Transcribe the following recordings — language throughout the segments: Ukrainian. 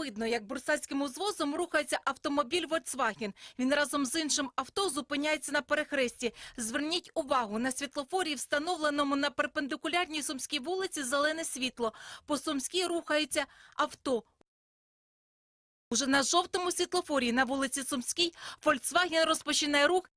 Видно, як бурсацьким узвозом рухається автомобіль Volkswagen. Він разом з іншим авто зупиняється на перехресті. Зверніть увагу, на світлофорі, встановленому на перпендикулярній Сумській вулиці, зелене світло. По Сумській рухається авто. Уже на жовтому світлофорі на вулиці Сумській Volkswagen розпочинає рух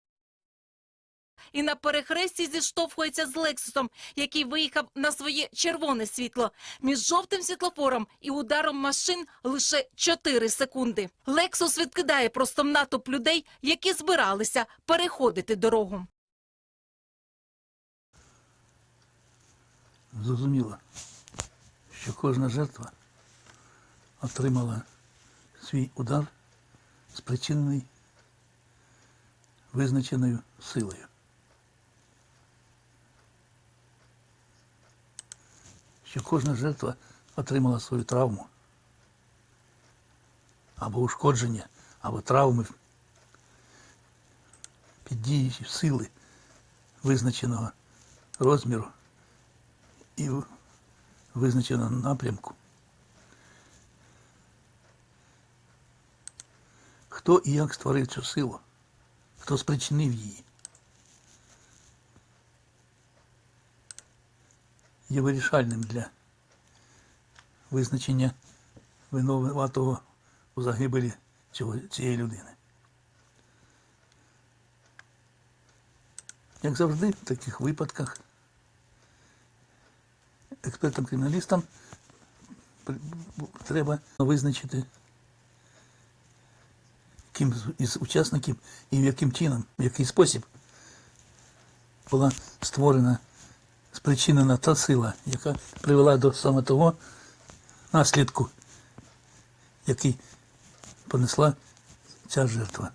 і на перехресті зіштовхується з Лексусом, який виїхав на своє червоне світло. Між жовтим світлофором і ударом машин лише 4 секунди. Лексус відкидає просто натовп людей, які збиралися переходити дорогу. Зрозуміло, що кожна жертва отримала свій удар, спричинений визначеною силою. Що кожна жертва отримала свою травму. Або ушкодження, або травми під дією сили визначеного розміру і в визначеному напрямку. Хто і як створив цю силу, хто спричинив її, є вирішальним для визначення винуватого у загибелі цього, цієї людини. Як завжди, в таких випадках експертам-криміналістам треба визначити, ким із учасників і в яким чином, в який спосіб була створена, спричинена та сила, яка привела до саме того наслідку, який понесла ця жертва.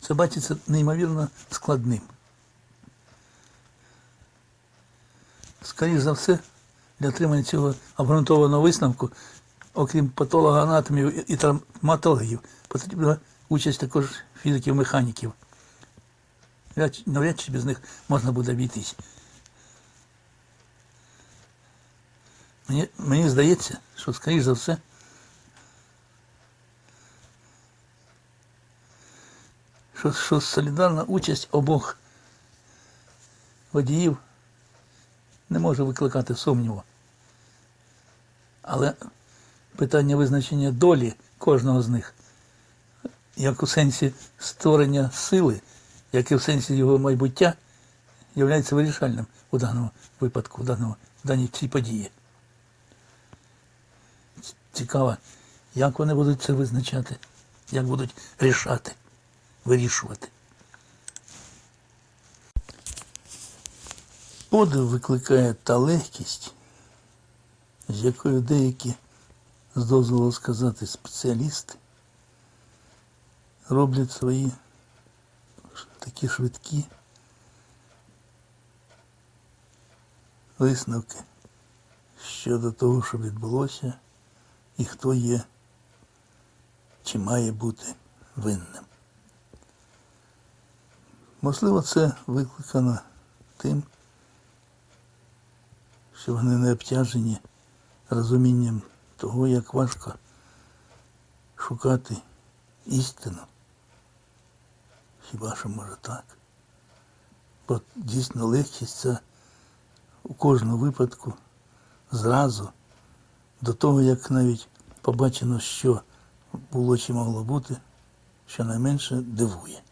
Це бачиться неймовірно складним. Скоріше за все, для отримання цього обґрунтованого висновку, окрім патологоанатомів і травматологів, потрібна участь також фізиків-механіків. Навряд- чи без них можна буде обійтись. Мені, мені здається, що, скоріш за все, що, що солідарна участь обох водіїв не може викликати сумніву. Але питання визначення долі кожного з них, як у сенсі створення сили, як і в сенсі його майбуття, є вирішальним у даному випадку, в, даному, в даній цій події. Цікаво, як вони будуть це визначати, як будуть рішати, вирішувати. Подив викликає та легкість, з якою деякі, з дозволу сказати, спеціалісти роблять свої такі швидкі висновки щодо того, що відбулося, і хто є чи має бути винним. Можливо, це викликано тим, що вони не обтяжені розумінням того, як важко шукати істину. Хіба що може так? Бо дійсно легкість це у кожному випадку зразу до того, як навіть побачено, що було чи могло бути, що найменше дивує.